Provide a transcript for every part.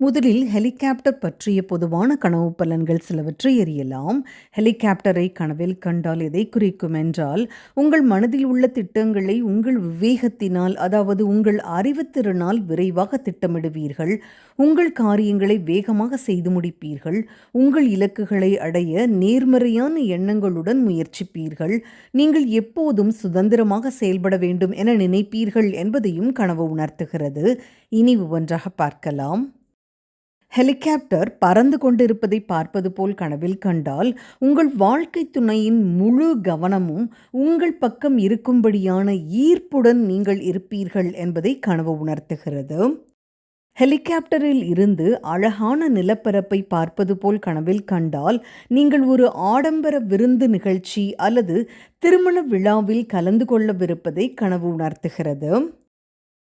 முதலில் ஹெலிகாப்டர் பற்றிய பொதுவான கனவு பலன்கள் சிலவற்றை அறியலாம் ஹெலிகாப்டரை கனவில் கண்டால் எதை குறிக்கும் என்றால் உங்கள் மனதில் உள்ள திட்டங்களை உங்கள் விவேகத்தினால் அதாவது உங்கள் அறிவுத்திறனால் விரைவாக திட்டமிடுவீர்கள். உங்கள் காரியங்களை வேகமாக செய்து முடிப்பீர்கள். உங்கள் இலக்குகளை அடைய நேர்மறையான எண்ணங்களுடன் முயற்சிப்பீர்கள். நீங்கள் எப்போதும் சுதந்திரமாக செயல்பட வேண்டும் என நினைப்பீர்கள் என்பதையும் கனவு உணர்த்துகிறது. இனி ஒவ்வொன்றாக பார்க்கலாம். ஹெலிகாப்டர் பறந்து கொண்டிருப்பதை பார்ப்பது போல் கனவில் கண்டால் உங்கள் வாழ்க்கை துணையின் முழு கவனமும் உங்கள் பக்கம் இருக்கும்படியான ஈர்ப்புடன் நீங்கள் இருப்பீர்கள் என்பதை கனவு உணர்த்துகிறது. ஹெலிகாப்டரில் இருந்து அழகான நிலப்பரப்பை பார்ப்பது போல் கனவில் கண்டால் நீங்கள் ஒரு ஆடம்பர விருந்து நிகழ்ச்சி அல்லது திருமண விழாவில் கலந்து கொள்ளவிருப்பதை கனவு உணர்த்துகிறது.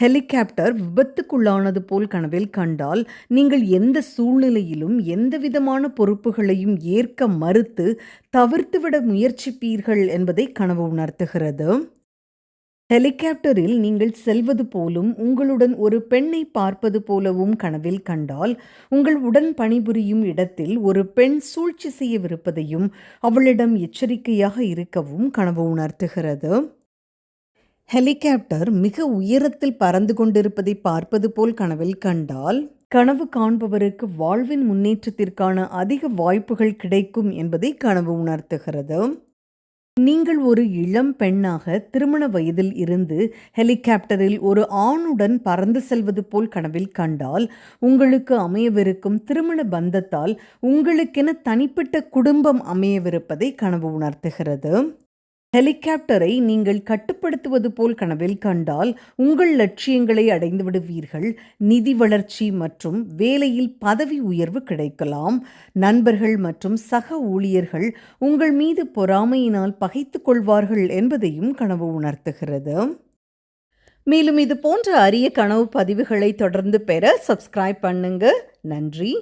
ஹெலிகாப்டர் விபத்துக்குள்ளானது போல் கனவில் கண்டால் நீங்கள் எந்த சூழ்நிலையிலும் எந்தவிதமான பொறுப்புகளையும் ஏற்க மறுத்து தவிர்த்துவிட முயற்சிப்பீர்கள் என்பதை கனவு உணர்த்துகிறது. ஹெலிகாப்டரில் நீங்கள் செல்வது போலும் உங்களுடன் ஒரு பெண்ணை பார்ப்பது போலவும் கனவில் கண்டால் உங்கள் உடன் பணிபுரியும் இடத்தில் ஒரு பெண் சூழ்ச்சி செய்யவிருப்பதையும் அவளிடம் எச்சரிக்கையாக இருக்கவும் கனவு உணர்த்துகிறது. ஹெலிகாப்டர் மிக உயரத்தில் பறந்து கொண்டிருப்பதை பார்ப்பது போல் கனவில் கண்டால் கனவு காண்பவருக்கு வாழ்வின் முன்னேற்றத்திற்கான அதிக வாய்ப்புகள் கிடைக்கும் என்பதை கனவு உணர்த்துகிறது. நீங்கள் ஒரு இளம் பெண்ணாக திருமண வயதில் இருந்து ஹெலிகாப்டரில் ஒரு ஆணுடன் பறந்து செல்வது போல் கனவில் கண்டால் உங்களுக்கு அமையவிருக்கும் திருமண பந்தத்தால் உங்களுக்கென தனிப்பட்ட குடும்பம் அமையவிருப்பதை கனவு உணர்த்துகிறது. ஹெலிகாப்டரை நீங்கள் கட்டுப்படுத்துவது போல் கனவில் கண்டால் உங்கள் லட்சியங்களை அடைந்து விடுவீர்கள். நிதி வளர்ச்சி மற்றும் வேலையில் பதவி உயர்வு கிடைக்கலாம். நண்பர்கள் மற்றும் சக ஊழியர்கள் உங்கள் மீது பொறாமையினால் பகைத்து கொள்வார்கள் என்பதையும் கனவு உணர்த்துகிறது. மேலும் இது போன்ற அரிய கனவு பதிவுகளை தொடர்ந்து பெற சப்ஸ்கிரைப் பண்ணுங்க. நன்றி.